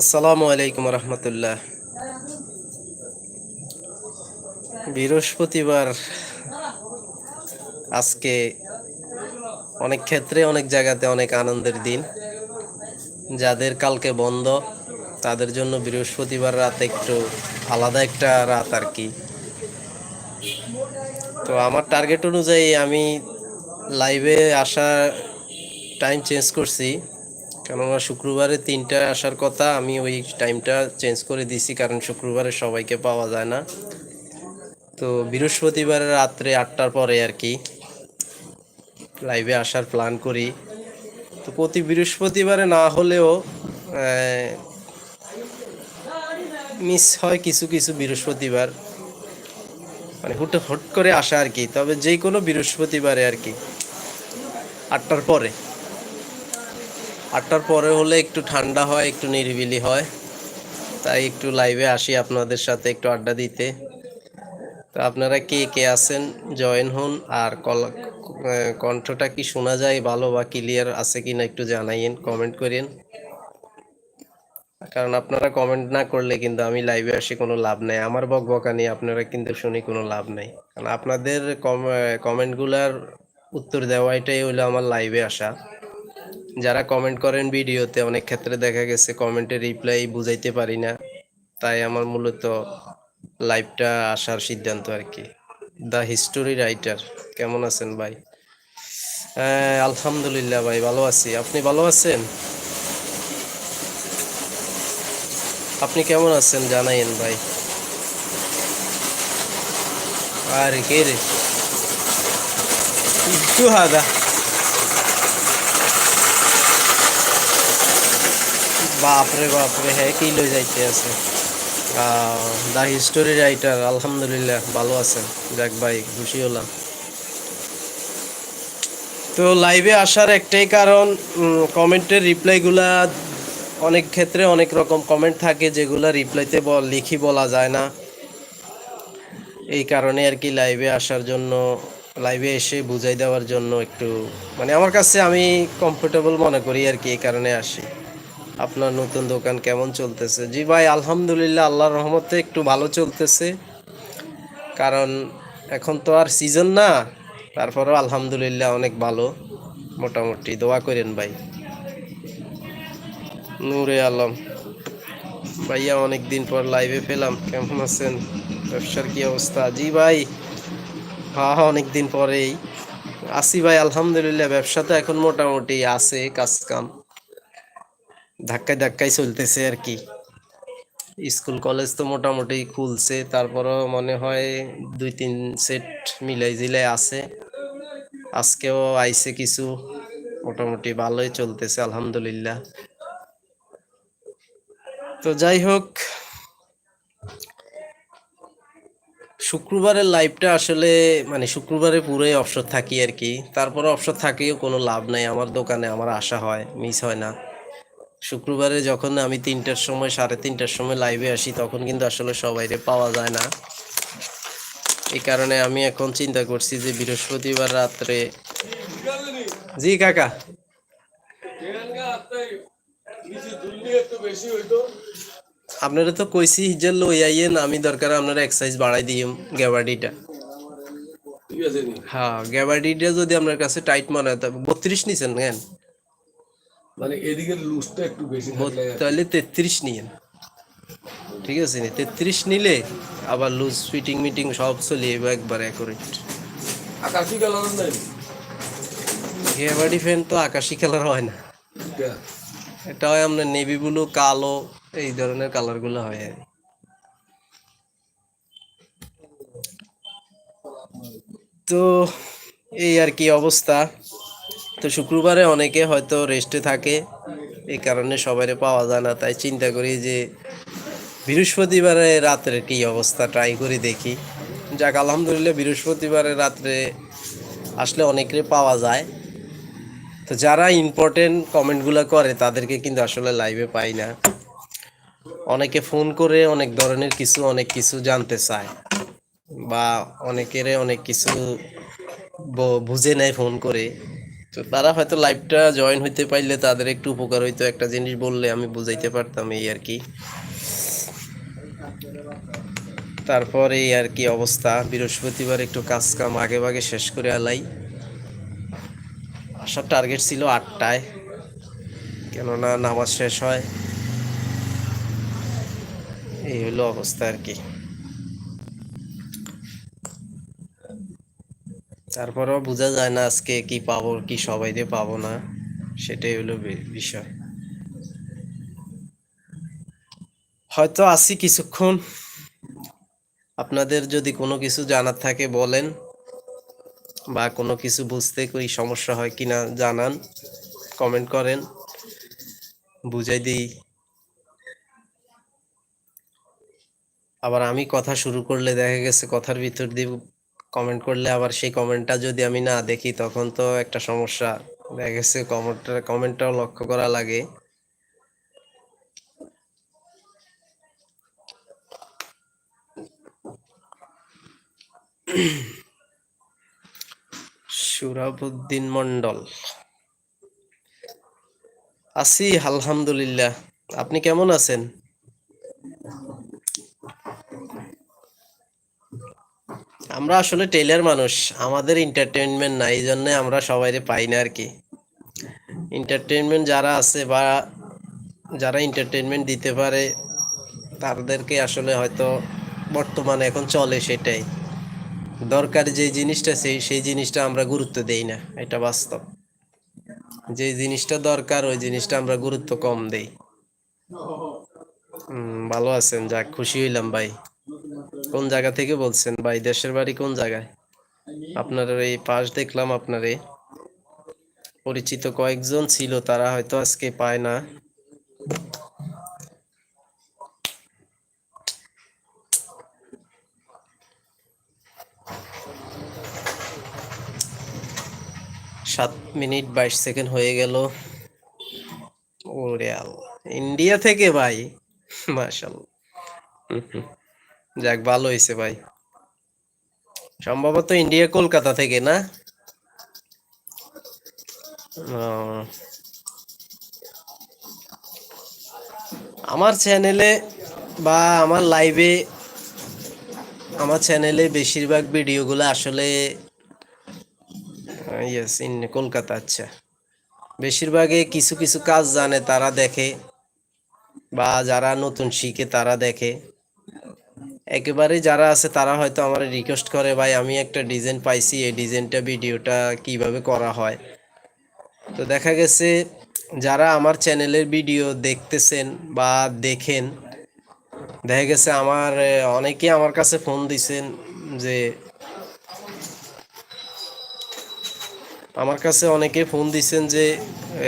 আসসালামু আলাইকুম রহমতুল্লাহ। বৃহস্পতিবার আজকে অনেক ক্ষেত্রে, অনেক জায়গাতে অনেক আনন্দের দিন। যাদের কালকে বন্ধ, তাদের জন্য বৃহস্পতিবার রাত একটু আলাদা একটা রাত আর কি। তো আমার টার্গেট অনুযায়ী আমি লাইভে আসা টাইম চেঞ্জ করছি। কেননা শুক্রবারে তিনটায় আসার কথা, আমি ওই টাইমটা চেঞ্জ করে দিছি কারণ শুক্রবারে সবাইকে পাওয়া যায় না। তো বৃহস্পতিবারে রাত্রে আটটার পরে আর কি লাইভে আসার প্ল্যান করি। তো প্রতি বৃহস্পতিবারে না হলেও মিস হয় কিছু কিছু বৃহস্পতিবার। মানে হুট হুট করে আসা আর কি, তবে যে কোনো বৃহস্পতিবারে আর কি, আটটার পরে। আটটার পরে হলে একটু ঠান্ডা হয়, একটু নিরিবিলি হয়। তাই একটু লাইভে আসি আপনাদের সাথে একটু আড্ডা দিতে। তো আপনারা কে কে আছেন? জয়েন হন। আর কল কণ্ঠটা কি শোনা যায়, ভালো বা ক্লিয়ার আছে কি না একটু জানাইয়েন কমেন্ট করেন কারণ আপনারা কমেন্ট না করলে কিন্তু আমি লাইভে আসি, কোনো লাভ নাই। আমার বক বকা নিয়ে আপনারা কিন্তু শুনি কোনো লাভ নাই। কারণ আপনাদের কমেন্টগুলার উত্তর দেওয়া এটাই হলো আমার লাইভে আসা। যারা কমেন্ট করেন ভিডিওতে, অনেক ক্ষেত্রে দেখা গেছে কমেন্টের রিপ্লাই বুঝাইতে পারি না। তাই আমার মূলত লাইভটা আসার সিদ্ধান্ত আর কি। দ্য হিস্টোরি রাইটার কেমন আছেন ভাই? আলহামদুলিল্লাহ ভাই, ভালো আছি। আপনি ভালো আছেন? আপনি কেমন আছেন জানাইন ভাই? আর কে রে একটু হাদা বাপরে বাপরে হ্যাঁ কি লই যাইতে আছে? দা হিস্টোরি রাইটার আলহামদুলিল্লাহ, ভালো আছেন। যাক ভাই, খুশি হলাম। তো লাইভে আসার একটাই কারণ কমেন্টের রিপ্লাইগুলা অনেক ক্ষেত্রে অনেক রকম কমেন্ট থাকে, যেগুলো রিপ্লাইতে লিখি বলা যায় না। এই কারণে আর কি লাইভে আসার জন্য লাইভে এসে বুঝাই দেওয়ার জন্য একটু মানে আমার কাছে আমি কমফোর্টেবল মনে করি আর কি, এই কারণে আসি। আপনার নতুন দোকান কেমন চলতেছে? জি ভাই, আলহামদুলিল্লাহ, আল্লাহর রহমতে একটু ভালো চলতেছে। কারণ এখন তো আর সিজন না, তারপরেও আলহামদুলিল্লাহ অনেক ভালো, মোটামুটি। দোয়া করেন ভাই। নূরে আলম। ভাইয়া অনেক দিন পর লাইভে পেলাম, কেমন আছেন? ব্যবসার কি অবস্থা? জি ভাই হ্যাঁ অনেক দিন পরেই। আসি ভাই, আলহামদুলিল্লাহ, ব্যবসা তো এখন মোটামুটি আছে, কাজ কাম। ধাক্কায় ধাক্কায় চলতেছে আর কি। স্কুল, কলেজ তো মোটামুটি খুলছে, তারপরও মনে হয় দুই, তিন সেট মিলাই জিলাই আছে। আজকেও আইছে কিছু, মোটামুটি ভালোই চলতেছে, আলহামদুলিল্লাহ। তো যাই হোক, শুক্রবারের লাইভটা আসলে মানে শুক্রবারে পুরোই অবসর থাকি আর কি। তারপরে অবসর থাকিও কোনো লাভ নাই, আমার দোকানে আমার আশা হয় মিস হয় না। শুক্রবারে যখন আমি তিনটার সময় সাড়ে তিনটার সময় লাইভে আসি তখন কিন্তু আসলে সবাইরে পাওয়া যায় না। এই কারণে আমি এখন চিন্তা করছি যে বৃহস্পতিবার রাত্রে জি কাকা। আপনারা তো কইছি হিজার লই আইয়েন আমি দরকার আপনারা এক্সারসাইজ বাড়াই দিম গ্যাবাডিটা হ্যাঁ গ্যাবাডিটা যদি আপনার কাছে টাইট মনে হয় তবে বত্রিশ নিছেন কেন? মানে এদিকে লুজটা একটু বেশি তাহলে তেত্রিশ নিয়েন। ঠিক আছে নি তেত্রিশ নিলে আবার লুজ ফিটিং মিটিং সব চলে যাবে একবার অ্যাকুরেট আকাশি কালার নাই গ্যাবাডি ফ্যান তো আকাশি কালার হয় না। এটা হয় আপনার নেভি ব্লু কালো এই ধরনের কালারগুলো হয় আর তো এই আর কি অবস্থা। তো শুক্রবারে অনেকে হয়তো রেস্টে থাকে, এই কারণে সবাইরে পাওয়া যায় না। তাই চিন্তা করি যে বৃহস্পতিবারে রাত্রে কি অবস্থা ট্রাই করে দেখি। যাক, আলহামদুলিল্লাহ বৃহস্পতিবারে রাত্রে আসলে অনেকেরে পাওয়া যায়। তো যারা ইম্পর্টেন্ট কমেন্টগুলো করে, তাদেরকে কিন্তু আসলে লাইভে পাই না। অনেকে ফোন করে, অনেক ধরনের কিছু, অনেক কিছু জানতে চায়। বা অনেকেরে অনেক কিছু বুঝে নেয় ফোন করে। তো তারা হয়তো লাইভটা জয়েন হইতে পারলে তাদের একটু উপকার হইতো। একটা জিনিস বললে আমি বুঝাইতে পারতাম এই আর কি। তারপর এই আর কি অবস্থা। বৃহস্পতিবার একটু কাজ কাম আগে ভাগে শেষ করে আলাই। আসার টার্গেট ছিল আটটায়, কেননা নামাজ শেষ হয়। এই হলো অবস্থা আর কি। তারপরেও বোঝা যায় না আজকে কি পাবো, কি সবাই দিয়ে পাবো না, সেটাই হলো বিষয়। হয়তো আসি কিছুক্ষণ। আপনাদের যদি কোনো কিছু জানার থাকে বলেন, বা কোনো কিছু বুঝতে কই সমস্যা হয় কিনা জানান কমেন্ট করেন, বুঝাই দিই। আবার আমি কথা শুরু করলে দেখা গেছে কথার ভিতর দিয়ে কমেন্ট করলে আবার সেই কমেন্টটা যদি আমি না দেখি, তখন তো একটা সমস্যা। দেখা গেছে কমেন্টটা কমেন্টটাও লক্ষ্য করা লাগে। সুরাবুদ্দিন মন্ডল আছি, আলহামদুলিল্লাহ। আপনি কেমন আছেন? আমরা আসলে টেলার মানুষ, আমাদের এন্টারটেইনমেন্ট নাই এই জন্য আমরা সবাইরে পাই না আর কি এন্টারটেইনমেন্ট যারা আছে বা যারা এন্টারটেইনমেন্ট দিতে পারে, তাদেরকে আসলে হয়তো বর্তমানে এখন চলে সেটাই। দরকার যে জিনিসটা, সেই সেই জিনিসটা আমরা গুরুত্ব দেই না, এটা বাস্তব। যে জিনিসটা দরকার, ওই জিনিসটা আমরা গুরুত্ব কম দেই। ভালো আছেন, যাক, খুশি হইলাম ভাই। কোন জায়গা থেকে বলছেন? ভাই দেশের বাড়ি কোন জায়গায়? আপনার এই পাশ দেখলাম আপনারে। পরিচিত কয়েকজন ছিল, তারা হয়তো আজকে পায় না। সাত মিনিট বাইশ সেকেন্ড হয়ে গেল। ওরে আল্লাহ। ইন্ডিয়া থেকে ভাই। মাশাল্লাহ। যাক, ভালো হয়েছে ভাই। সম্ভবত ইন্ডিয়া কলকাতা থেকে না। আমার চ্যানেলে বা আমার লাইভে, আমার চ্যানেলে বেশিরভাগ ভিডিওগুলো আসলে ইয়েস ইন কলকাতা আচ্ছা। বেশিরভাগে কিছু কিছু কাজ জানে, তারা দেখে। বা যারা নতুন শিখে, তারা দেখে। একেবারে যারা আছে তারা হয়তো আমার রিকোয়েস্ট করে ভাই আমি একটা ডিজাইন পাইছি এই ডিজাইনটা ভিডিওটা কীভাবে করা হয়? তো দেখা গেছে যারা আমার চ্যানেলের ভিডিও দেখতেছেন বা দেখেন দেখা গেছে আমার এ, অনেকে আমার কাছে ফোন দিছেন যে আমার কাছে অনেকে ফোন দিছেন যে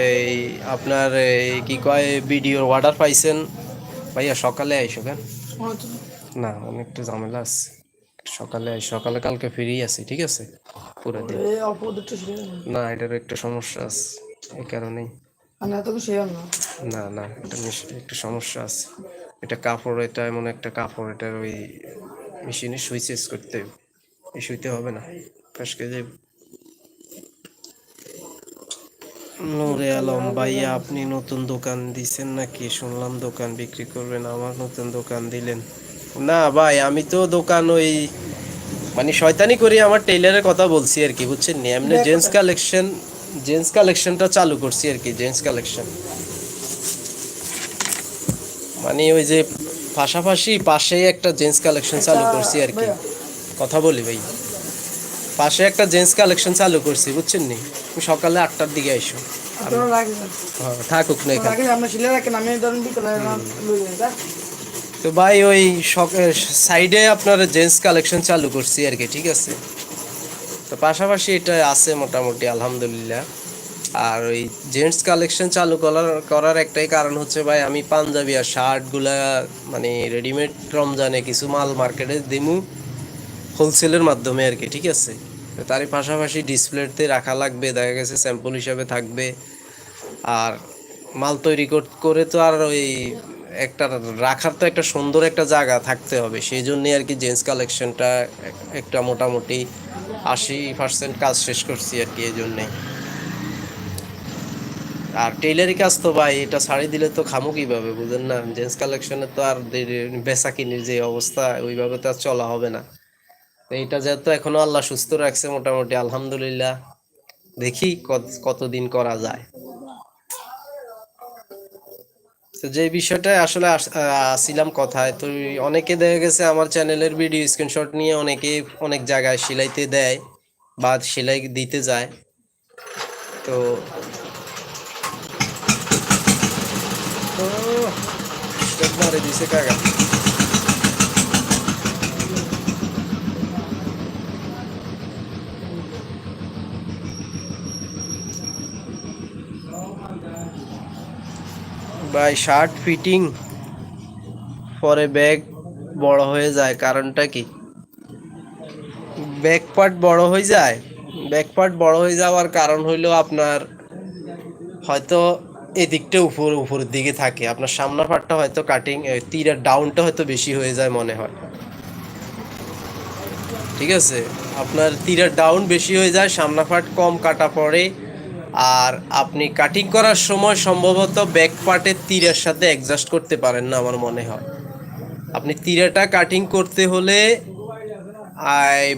এই আপনার কি কয় ভিডিওর অর্ডার পাইছেন? ভাইয়া সকালে আইসো কেন? না অনেকটা ঝামেলা আছে। সকালে সকালে কালকে ফ্রি আছি ঠিক আছে? পুরো দিন। না এটার একটা সমস্যা আছে এই কারণেই। না। না না এটা একটু সমস্যা আছে। এটা কাপড় এটা এমন একটা কাপড় এটার ওই মেশিনে সুইচ চেঞ্জ করতে হবে। এই সুইতে হবে না ফসকে যাবে নূরে আলম ভাইয়া আপনি নতুন দোকান দিছেন নাকি? শুনলাম দোকান বিক্রি করবেন আমার নতুন দোকান দিলেন। না ভাই আমি তো দোকান ওই মানে শয়তানি করে আমার টেইলারের কথা বলছি আর কি বুঝছেন নি? এমনি জেন্টস কালেকশন জেন্টস কালেকশনটা চালু করছি আর কি জেন্টস কালেকশন মানে ওই যে পাশাপাশি পাশেই একটা জেন্টস কালেকশন চালু করছি আর কি। কথা বলি ভাই। পাশে একটা জেন্টস কালেকশন চালু করছি বুঝছেন নি? সকালে আটটার দিকে আইসো। হ্যাঁ, থাকুক না এখানে। তো ভাই, ওই সাইডে আপনার জেন্টস কালেকশন চালু করছি আর কি, ঠিক আছে? তো পাশাপাশি এটা আছে মোটামুটি, আলহামদুলিল্লাহ। আর ওই জেন্টস কালেকশন চালু করার করার একটাই কারণ হচ্ছে ভাই, আমি পাঞ্জাবি আর শার্টগুলা মানে রেডিমেড রমজানে কিছু মাল মার্কেটে দিমু হোলসেলের মাধ্যমে আর কি, ঠিক আছে? তারই পাশাপাশি ডিসপ্লেতে রাখা লাগবে, দেখা গেছে স্যাম্পল হিসাবে থাকবে। আর মাল তৈরি করে তো আর ওই একটা রাখার তো একটা সুন্দর একটা জায়গা থাকতে হবে। সেই জন্যই আর কি জেন্টস কালেকশনটা একটা মোটামুটি আশি পার্সেন্ট কাজ শেষ করছি আর কি এই জন্যেই আর টেইলারি কাজ তো ভাই, এটা শাড়ি দিলে তো খামো কীভাবে, বুঝেন না? জেন্টস কালেকশনে তো আর বেচা কিনির যে অবস্থা, ওইভাবে তো আর চলা হবে না। এইটা যেহেতু এখনও আল্লাহ সুস্থ রাখছে মোটামুটি, আলহামদুলিল্লাহ। দেখি কত- কতদিন করা যায়। তো যে বিষয়টা আসলে আস- আসছিলাম কথায়, তো অনেকে দেখা গেছে আমার চ্যানেলের ভিডিও স্ক্রিনশট নিয়ে অনেকে অনেক জায়গায় সেলাইতে দেয় বা সেলাই দিতে যায়। তো মারে দিছে কাকা ভাই শার্ট ফিটিং পরে ব্যাগ বড় হয়ে যায়, কারণটা কি? ব্যাক পার্ট বড় হয়ে যায়? ব্যাক পার্ট বড় হয়ে যাওয়ার কারণ হইল আপনার হয়তো এদিকটা উপর, উপরের দিকে থাকে। আপনার সামনের পার্টটা হয়তো কাটিং তীরের ডাউনটা হয়তো বেশি হয়ে যায় মনে হয়। ঠিক আছে? আপনার তীরের ডাউন বেশি হয়ে যায় সামনা পার্ট কম কাটা পড়ে আর আপনি কাটিং করার সময় সম্ভবত ব্যাক পার্টের তীরের সাথে অ্যাডজাস্ট করতে পারেন না আমার মনে হয়। আপনি তীরাটা কাটিং করতে হলে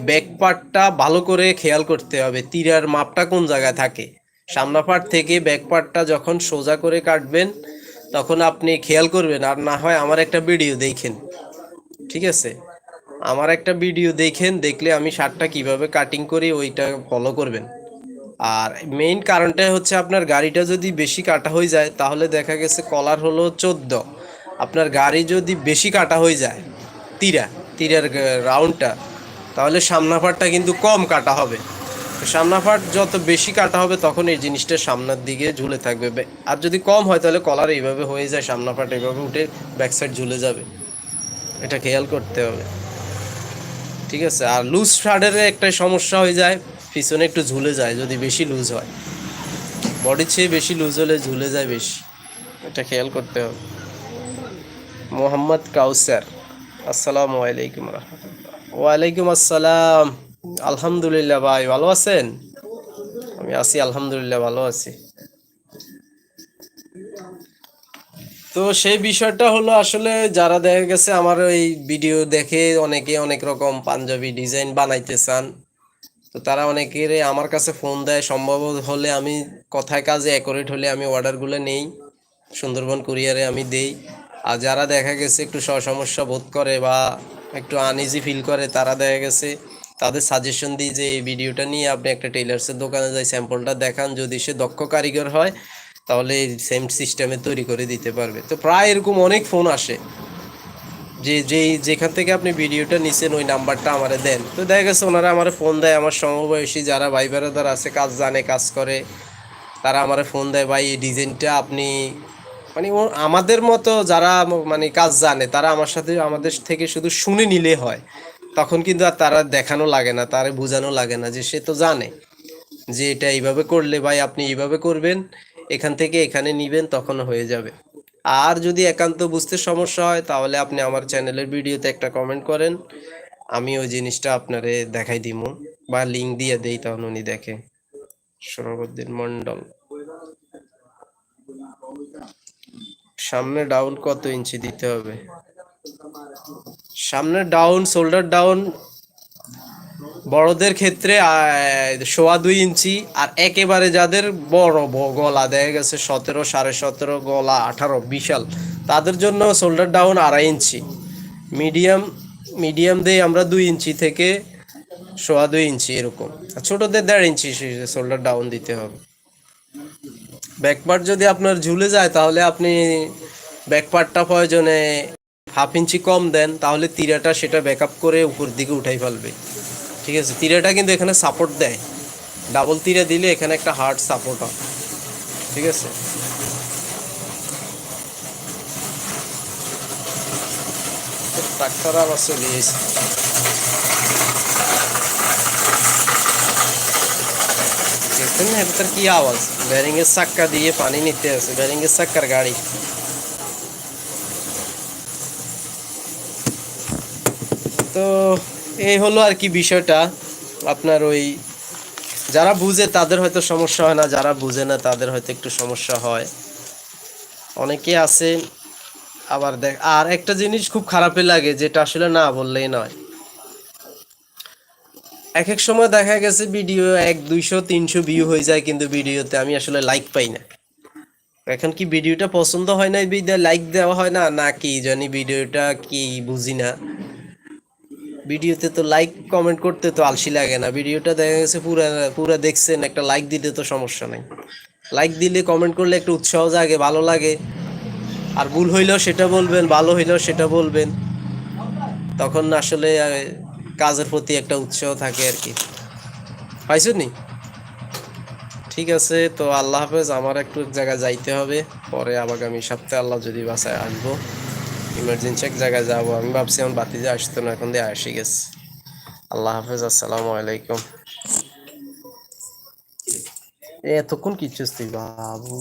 ব্যাক পার্টটা ভালো করে খেয়াল করতে হবে, তীরার মাপটা কোন জায়গায় থাকে। সামনা পার্ট থেকে ব্যাক পার্টটা যখন সোজা করে কাটবেন, তখন আপনি খেয়াল করবেন, আর না হয় আমার একটা ভিডিও দেখেন। ঠিক আছে? আমার একটা ভিডিও দেখেন, দেখলে আমি শার্টটা কীভাবে কাটিং করি, ওইটা ফলো করবেন। আর মেইন কারণটা হচ্ছে আপনার গাড়িটা যদি বেশি কাটা হয়ে যায়, তাহলে দেখা গেছে কলার হলো চোদ্দ। আপনার গাড়ি যদি বেশি কাটা হয়ে যায়, তীরা, তীরের রাউন্ডটা তাহলে সামনা পাটটা কিন্তু কম কাটা হবে। তো সামনা পাট যত বেশি কাটা হবে, তখন এই জিনিসটা সামনের দিকে ঝুলে থাকবে। আর যদি কম হয়, তাহলে কলার এইভাবে হয়ে যায় সামনা পাট এইভাবে উঠে ব্যাক সাইড ঝুলে যাবে। এটা খেয়াল করতে হবে। ঠিক আছে? আর লুজ শার্টের একটা সমস্যা হয়ে যায়। পিছনে একটু ঝুলে যায় যদি বেশি লুজ হয়। বডির চেয়ে বেশি লুজ হলে ঝুলে যায় বেশি। এটা খেয়াল করতে হবে। মোহাম্মদ কাউসার, আসসালামু আলাইকুম রহমতুল্লাহ। ওয়ালাইকুম আসসালাম। আলহামদুলিল্লাহ ভাই, ভালো আছেন? আমি আছি, আলহামদুলিল্লাহ ভালো আছি। তো সেই বিষয়টা হলো আসলে যারা দেখা গেছে আমার এই ভিডিও দেখে অনেকে অনেক রকম পাঞ্জাবি ডিজাইন বানাইতে চান তো তারা অনেকের আমার কাছে ফোন দেয়। সম্ভব হলে আমি কথায় কাজে অ্যাকোরেট হলে আমি অর্ডারগুলো নেই। সুন্দরবন কুরিয়ারে আমি দেই। আর যারা দেখা গেছে একটু সমস্যা বোধ করে বা একটু আনইজি ফিল করে, তারা দেখা গেছে তাদের সাজেশন দিই যে, এই ভিডিওটা নিয়ে আপনি একটা টেলার্সের দোকানে যাই স্যাম্পলটা দেখান। যদি সে দক্ষ কারিগর হয়, তাহলে সেম সিস্টেমে তৈরি করে দিতে পারবে। তো প্রায় এরকম অনেক ফোন আসে। যে যেই যেখান থেকে আপনি ভিডিওটা নিছেন, ওই নাম্বারটা আমারে দেন। তো দেখা গেছে ওনারা আমার ফোন দেয়, আমার সমবয়সী যারা ভাই বেড়াদার আছে, কাজ জানে, কাজ করে, তারা আমার ফোন দেয়, ভাই, এই ডিজাইনটা আপনি মানে আমাদের মতো যারা মানে কাজ জানে, তারা আমার সাথে, আমাদের থেকে শুধু শুনে নিলে হয়। তখন কিন্তু আর তারা দেখানো লাগে না, তারা বোঝানো লাগে না যে সে তো জানে যে এটা এইভাবে করলে ভাই আপনি এইভাবে করবেন, এখান থেকে এখানে নিবেন, তখন হয়ে যাবে। আর যদি একান্ত বুঝতে সমস্যা হয়, তাহলে আপনি আমার চ্যানেলের ভিডিওতে একটা কমেন্ট করেন। আমি ওই জিনিসটা আপনারে দেখাই দিব বা লিঙ্ক দিয়ে দেই তখন উনি দেখে। সরবদ্দিন মন্ডল সামনে ডাউন কত ইঞ্চি দিতে হবে? সামনে ডাউন শোল্ডার ডাউন বড়দের ক্ষেত্রে সোয়া দুই ইঞ্চি আর একেবারে যাদের বড় গলা, দেখা গেছে সতেরো, সাড়ে সতেরো, গলা, আঠারো, বিশাল, তাদের জন্য শোল্ডার ডাউন আড়াই ইঞ্চি। মিডিয়াম মিডিয়াম দিয়ে আমরা দুই ইঞ্চি থেকে সোয়া দুই ইঞ্চি এরকম। আর ছোটদের দেড় ইঞ্চি শোল্ডার ডাউন দিতে হবে। ব্যাকপার্ট যদি আপনার ঝুলে যায়, তাহলে আপনি ব্যাকপার্টটা প্রয়োজনে হাফ ইঞ্চি কম দেন, তাহলে তিরাটা সেটা ব্যাকআপ করে উপর দিকে উঠাই ফেলবে। ঠিক আছে, তিরাটা কিন্তু এখানে সাপোর্ট দেয়। ডাবল তিরা দিলে এখানে একটা হার্ড সাপোর্ট হয়। ঠিক আছে? ট্রাক্টর আবার চলে এসে দেখছেন না, এটার কি আওয়াজ? ব্যারিং এর চাক্কা দিয়ে পানি নিতে আছে ব্যারিং এর চাক্কার গাড়ি। তো এই হলো আর কি বিষয়টা। আপনার ওই যারা বুঝে তাদের হয়তো সমস্যা হয় না, যারা বুঝে না তাদের হয়তো একটু সমস্যা হয়। অনেকে আছে, আবার দেখ, আর একটা জিনিস খুব খারাপই লাগে, যেটা আসলে না বললেই নয়। এক এক সময় দেখা গেছে ভিডিও এক, দুইশো, তিনশো ভিউ হয়ে যায়, কিন্তু ভিডিওতে আমি আসলে লাইক পাই না। এখন কি ভিডিওটা পছন্দ হয় না লাইক দেওয়া হয় না না কি জানি ভিডিওটা কি বুঝি না। ভিডিওতে তো লাইক কমেন্ট করতে তো আলসি লাগে না। ভিডিওটা দেখা গেছে পুরা পুরা দেখছেন, একটা লাইক দিতে তো সমস্যা নাই। লাইক দিলে কমেন্ট করলে একটু উৎসাহ জাগে, ভালো লাগে। আর ভুল হইলেও সেটা বলবেন, ভালো হইলেও সেটা বলবেন। তখন আসলে কাজের প্রতি একটা উৎসাহ থাকে আর কি। পাইছো নি? ঠিক আছে, তো আল্লাহ হাফেজ, আমার একটু এক জায়গায় যাইতে হবে। পরে আগামী সপ্তাহে আল্লাহ যদি বাসায় আসব। ইমার্জেন্সি এক জায়গায় যাব। আমি ভাবছি আমার বাতিজা আসতো না, এখন দিয়ে আসি গেছে আল্লাহ হাফেজ, আসসালামু আলাইকুম। এতক্ষণ কিচ্ছু বাবু?